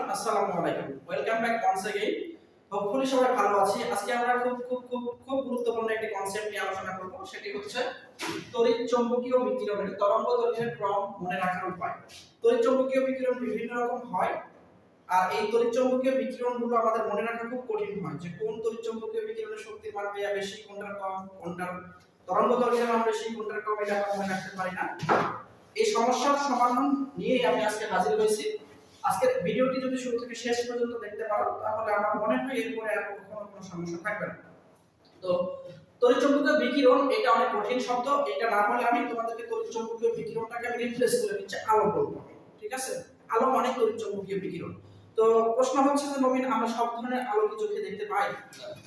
আসসালামু আলাইকুম welcome back once again hopefully সবাই ভালো আছি আজকে আমরা খুব খুব খুব খুব গুরুত্বপূর্ণ একটি কনসেপ্ট নিয়ে আলোচনা করব সেটি হচ্ছে তড়িৎ চৌম্বকীয় বিকিরণের তরঙ্গ দৈর্ঘ্যের ক্রম মনে রাখার উপায় তড়িৎ চৌম্বকীয় বিকিরণ বিভিন্ন রকম হয় আর এই তড়িৎ চৌম্বকীয় বিকিরণগুলো আমাদের মনে রাখা খুব কঠিন হয় যে কোন তড়িৎ চৌম্বকীয় বিকিরণের শক্তির মান বেয়া বেশি কোনটার কম কোনটার তরঙ্গ দৈর্ঘ্যের মান বেশি কোনটার কম এটা আমরা মনে রাখতে পারি না এই সমস্যার সমাধান নিয়েই আমি আজকে হাজির হয়েছি আজকের ভিডিওটি যদি শুরু থেকে শেষ পর্যন্ত দেখতে পারো তাহলে আমার মনে হয় এরপরে আর কখনো কোনো সমস্যা থাকবে না। তো তড়িৎচুম্বকীয় বিকিরণ এটা অনেক কঠিন শব্দ এটা না হলে আমি তোমাদেরকে তড়িৎচুম্বকীয় বিকিরণটাকে আমি রিপ্লেস করে দিচ্ছি আলো বলব ঠিক আছে? আলো মানে তড়িৎচুম্বকীয় বিকিরণ। তো প্রশ্ন হচ্ছে যে নবীন আমরা সব ধরনের আলো কি চোখে দেখতে পাই?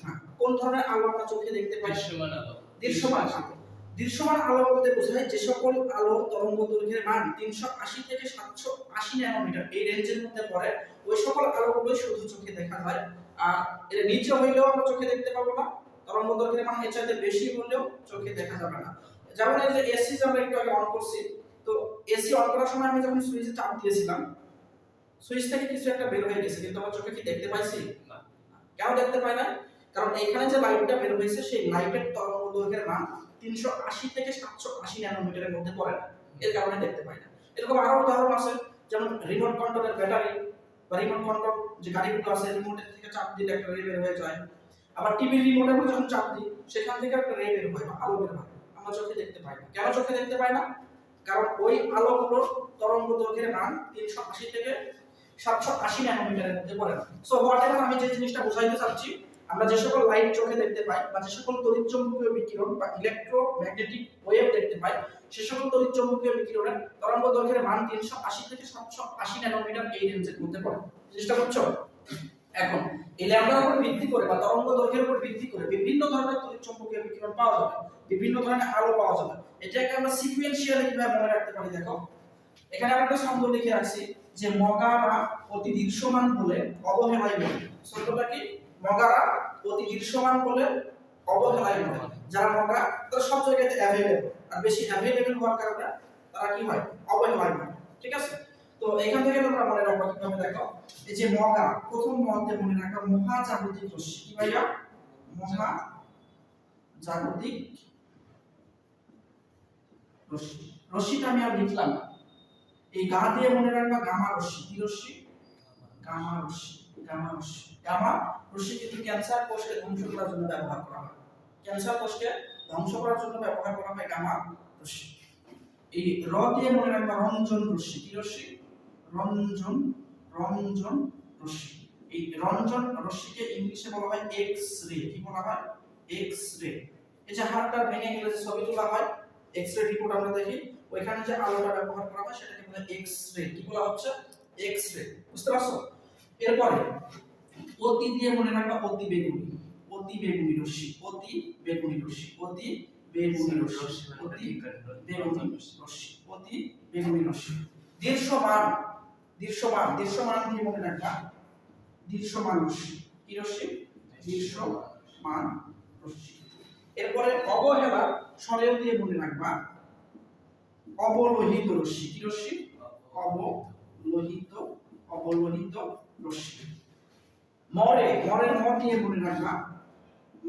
হ্যাঁ কোন ধরনের আলো আমরা চোখে দেখতে পাই? দৃশ্যমান আলো। দৃশ্যমান আলো। দৃশ্যমান আলো বলতে বোঝায় যে সকল আলোর তরঙ্গ দৈর্ঘ্যের মান তিনশো আশি থেকে সাতশো আশি ন্যানোমিটার। এই রেঞ্জের মধ্যে পড়ে। ওই সকল আলোগুলোই শুধু চোখে দেখা যায় আর এর নিচে হইলেও আমরা চোখে দেখতে পাবো না। তরঙ্গ দৈর্ঘ্যের মান এর চাইতে বেশি হলেও চোখে দেখা যাবে না। যেমন এই যে এসি আমরা একটু আগে অন করছি তো এসি অন করার সময় আমি যখন সুইচে চাপ দিয়েছিলাম সুইচ থেকে কিছু একটা বের হয়ে গেছে। কিন্তু আমার চোখে কি দেখতে পাইছি? না। কেন দেখতে পাই না কারণ এখানে যে লাইটটা বের হয়েছে সেই লাইটের তরঙ্গ দৈর্ঘ্যের মান তিনশো আশি থেকে সাতশো আশি ন্যানোমিটারের মধ্যে পড়ে না। এর কারণে দেখতে পাই না। এরকম আরও উদাহরণ আছে, যেমন রিমোট কন্ট্রোলের ব্যাটারি বা রিমোট কন্ট্রোল, যে গাড়িগুলো আছে, রিমোটের থেকে চাপ দিলে একটা রে বের হয়ে যায়। আবার টিভির রিমোটে আমরা যখন চাপ দিই, সেখান থেকে একটা রে বের হয় বা আলো বের হয়। আমরা চোখে দেখতে পাই না। কেন চোখে দেখতে পাই না? কারণ ওই আলোগুলোর তরঙ্গ দৈর্ঘ্যের মান তিনশো আশি থেকে সাতশো আশি ন্যানোমিটারের মধ্যে পড়ে না। সো হোয়াট এভার আমি যে জিনিসটা বোঝাইতে চাচ্ছি আমরা যে সকল লাইট চোখে দেখতে পাই বা যে সকল তড়িৎ চৌম্বকীয় বিকিরণ বা ইলেকট্রোম্যাগনেটিক ওয়েভ দেখতে পাই, সে সকল তড়িৎ চৌম্বকীয় বিকিরণের তরঙ্গ দৈর্ঘ্যের মান তিনশো আশি থেকে সাতশো আশি ন্যানোমিটার এই রেঞ্জের মধ্যে পড়ে। জিনিসটা বুঝছ এখন, এই ল্যাম্ডার উপর ভিত্তি করে বা তরঙ্গ দৈর্ঘ্যের উপর ভিত্তি করে বিভিন্ন ধরনের তড়িৎ চৌম্বকীয় বিকিরণ পাওয়া যাবে, বিভিন্ন ধরনের আলো পাওয়া যাবে। এটাকে আমরা সিকুয়েন্সিয়ালি কীভাবে মনে রাখতে পারি দেখো? এখানে আমরা একটা ছন্দ লিখে রাখছি যে মগারা অতি দৃশ্যমান বলে অবহেলায় বলে ছন্দটা কি? মগারা অতি দৃশ্যমান বলে অবহেলায় বলে যারা মগা তারা সব জায়গাতে অ্যাভেলেবল আর বেশি অ্যাভেলেবল হওয়ার কারণে তারা কি হয়? অবহেলায় বলে ঠিক আছে? তো এখান থেকে তোমরা মনে রাখো, কীভাবে দেখো? এই যে মগা প্রথম মধ্যে মনে রাখো, মহাজাগতিক রশ্মি। কি ভাইয়া? মহা জাগতিক রশ্মি। রশ্মিটা আমি আর লিখলাম এই গা দিয়ে মনে রাখবা গামা রশ্মি। কি রশ্মি? গামা রশ্মি। গামা গামা রশ্মি কিন্তু ক্যান্সার কোষকে ধ্বংস করার জন্য ব্যবহার করা হয়। ক্যান্সার কোষকে ধ্বংস করার জন্য ব্যবহার করা হয় গামা রশ্মি। এই র দিয়ে মনে রাখবা রঞ্জন রশ্মি। কি রশ্মি? রঞ্জন রঞ্জন রশ্মি। এই রঞ্জন রশ্মিকে ইংলিশে বলা হয় এক্স রে কি বলা হয়? এক্স রে এই যে হাড়টা ভেঙে গেলে যে ছবি তোলা হয় এক্স রে রিপোর্ট আমরা দেখি, ওইখানে যে আলোটা ব্যবহার করা হয়, সেটাকে বলে এক্স রে কি বলা হচ্ছে? এক্স রে বুঝতে পারছ? এরপরে অতি দিয়ে মনে রাখবা অতি বেগুনি অতি বেগুনি রশ্মি অতি বেগুনি রশ্মি অতি বেগুনি রশ্মি অতি বেগুনি রশ্মি অতি বেগুনি রশ্মি। দৃশ্যমান দৃশ্যমান দৃশ্যমান দিয়ে মনে রাখবা দৃশ্যমান রশ্মি। কি রশ্মি? দৃশ্যমান রশ্মি। এরপরে অবহেলা সরেও দিয়ে মনে রাখবা অবলোহিত রশ্মি। কি রশ্মি? অবলোহিত অবলোহিত মরে মরের ম দিয়ে মনে রাখবা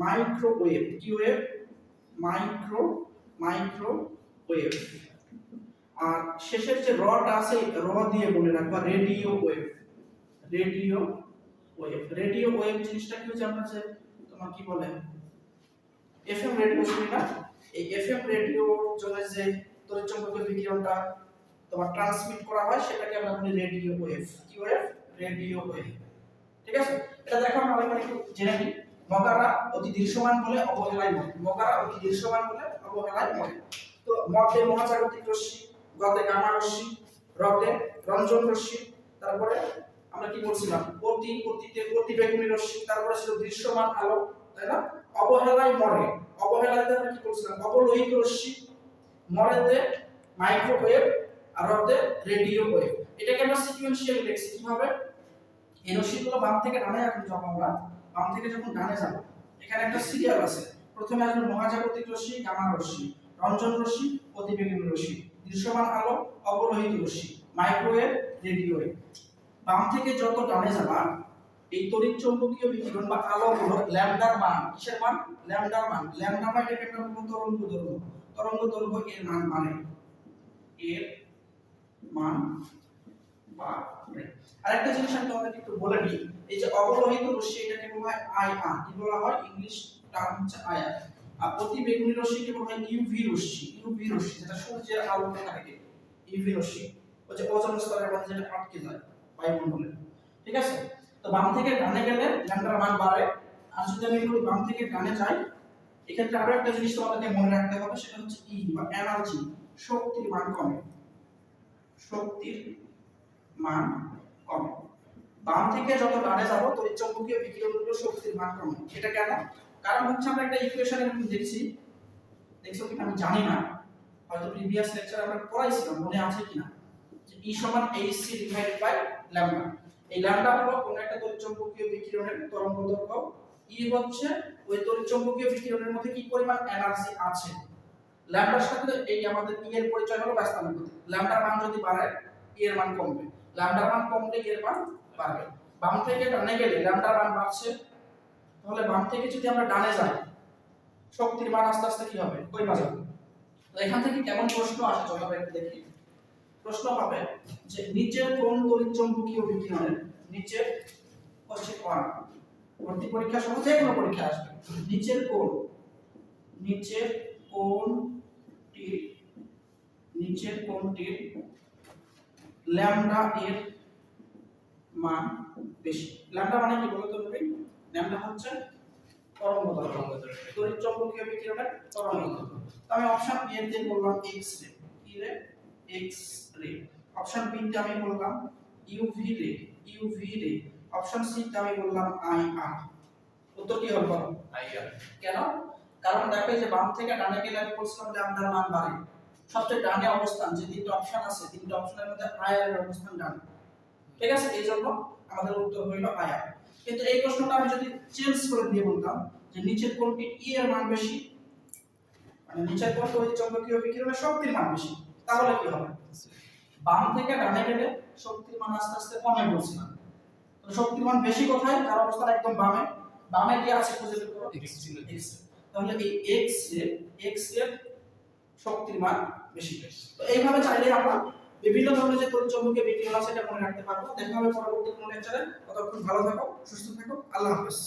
মাইক্রোওয়েভ। কি ওয়েভ? Micro, microwave. আর শেষের যে রটা আছে, র দিয়ে মনে রাখবা radio wave radio wave radio wave জিনিসটা কি হচ্ছে আমরা যে তোমার কি বলে? এফএম রেডিও, শুনি না? এই এফএম রেডিওর জন্য যে তড়িৎচুম্বকীয় বিকিরণটা তোমার ট্রান্সমিট করা হয়, সেটাকে আমরা বলি রেডিও ওয়েভ কি ওয়েভ? রেডিও ওয়েভ ঠিক আছে? এটা দেখো আমরা আরেকবার একটু জেনে নিই। মগারা অতি দৃশ্যমান বলে অবহেলায় মরে। মগারা অতি দৃশ্যমান বলে অবহেলায় মরে। তো মধ্যে মহাজাগতিক রশ্মি গতে গামা রশ্মি রতে রঞ্জন রশ্মি, তারপরে আমরা কি বলছিলাম? অতি, অতীতে অতি রশ্মি, তারপরে ছিল দৃশ্যমান আলো, তাই না? অবহেলায় মরে। অবহেলাতে আমরা কি বলছিলাম? অবলোহিত রশ্মি। মরেতে মাইক্রোওয়েভ আর রতে রেডিও ওয়েভ এটাকে আমরা সিকুয়েন্সিয়ালি লিখছি কীভাবে? এই রশ্মিগুলো বাম থেকে ডানে যাব আমরা, বাম থেকে যখন ডানে যাব, এখানে একটা সিরিয়াল আছে। প্রথমে আসবে মহাজাগতিক রশ্মি, গামা রশ্মি, রঞ্জন রশ্মি, অতিবেগুনি রশ্মি, দৃশ্যমান আলো অবলোহিত রশ্মি মাইক্রোওয়েভ রেডিও বাম থেকে যত ডানে যাবা, এই তড়িৎ চৌম্বকীয় বিকিরণ বা আলো হলো ল্যামডার মান। কিসের মান? ল্যামডার মান। ল্যামডা মানে আমরা তরঙ্গ দৈর্ঘ্য। তরঙ্গ দৈর্ঘ্য এর মান মানে? এর মান বা আরেকটা জিনিস আমি তোমাদেরকে একটু বলে দিই, এই যে অবলোহিত রশ্মি এটাকে বলা হয় আই আর কি বলা হয়? ইংলিশ টার্ম হচ্ছে আই আর অতি বেগুনি রশ্মিকে বলা হয় ইউভি রশ্মি ইউভি রশ্মি, যেটা সূর্যের আলোতে থাকে? ইউভি রশ্মি। যে ওজোন স্তরের মধ্যে যেটা আটকে যায়, বায়ুমণ্ডলে। ঠিক আছে? তো বাম থেকে ডানে গেলে ল্যামডার মান বাড়ে। আর যদি আমি বলি বাম থেকে ডানে যাই, এক্ষেত্রে আরও একটা জিনিস তোমাদেরকে মনে রাখতে হবে, সেটা হচ্ছে ই বা এনার্জি শক্তির মান কমে। শক্তির মান কমে। বাম থেকে যত ডানে যাব, তড়িৎ চৌম্বকীয় বিকিরণগুলো শক্তির মান কমে। এটা কেন? কারণ হচ্ছে আমরা একটা ইকুয়েশন দেখছি। দেখছ কিনা? আমি জানি না। হয়তো প্রিভিয়াস লেকচার আমরা পড়াইছিলাম, মনে আছে কিনা? যে E সমান H C divided by lambda এই ল্যামডা হলো কোন একটা তড়িৎচুম্বকীয় বিকিরণের তরঙ্গ দৈর্ঘ্য E হচ্ছে ওই তড়িৎচুম্বকীয় বিকিরণের মধ্যে কি পরিমাণ এনার্জি আছে? ল্যামডার সাথে এই আমাদের E এর পরিচয় হলো ব্যস্তানুপাতিক। ল্যামডার মান যদি বাড়ে E এর মান কমবে। ল্যামডার মান কমলে E এর মান বাড়বে। বাম থেকে ডানে গেলে ল্যামডার মান বাড়ছে, তাহলে বাম থেকে যদি আমরা ডানে যাই, শক্তির মান আস্তে আস্তে কি হবে? কই তো এখান থেকে কেমন প্রশ্ন আসে চলো একটু দেখি। প্রশ্ন হবে যে নিচের কোন তড়িৎচুম্বকীয় বিকিরণের নিচের হচ্ছে কোন? ভর্তি পরীক্ষা সহ যে কোনো পরীক্ষা আসবে। নিচের কোন? নিচের কোনটি নিচের কোনটির ল্যামডা এর মান বেশি। ল্যামডা মানে কি বলতো তুমি ল্যামডা হচ্ছে তরঙ্গ দৈর্ঘ্য। তড়িৎ চৌম্বকীয় বিকিরণের তরঙ্গ দৈর্ঘ্য। তো আমি অপশন এ তে বললাম এক্স রে কি রে? এক্স রে অপশন বি তে আমি বললাম ইউভি রে ইউভি রে অপশন সি তে আমি বললাম আই আর উত্তর কি হবে? বলো আইআর কেন? কারণ দেখো যে বাম থেকে ডানে গেলে আমি বলছিলাম যে আমাদের মান বাড়ে। সবচেয়ে ডানে অবস্থান যে তিনটা অপশন আছে তিনটা অপশনের মধ্যে আয়ার এর অবস্থান ডানে। ঠিক আছে? এই জন্য আমাদের উত্তর হইল আয়ার কিন্তু এই প্রশ্নটা আমি যদি চেঞ্জ করে দিয়ে বলতাম যে নিচের কোনটি ই এর মান বেশি? মানে নিচের কোন তড়িৎ চৌম্বকীয় বিকিরণের শক্তির মান বেশি? তাহলে কি হবে? বাম থেকে ডানে গেলে শক্তির মান আস্তে আস্তে কমে বলছিলাম তো শক্তির মান বেশি কোথায়? তার অবস্থান একদম বামে। বামে কি আছে খুঁজে বের করো? তাহলে এই x এর x এর শক্তির মান বেশি তো এইভাবে চাইলে আমরা বিভিন্ন ধরনের যে তড়িৎ চৌম্বকীয় বিক্রিয়া সেটা মনে রাখতে পারব। দেখা হবে পরবর্তী কোনো লেকচারে ততক্ষণ ভালো থাকো, সুস্থ থাকো। আল্লাহ হাফেজ।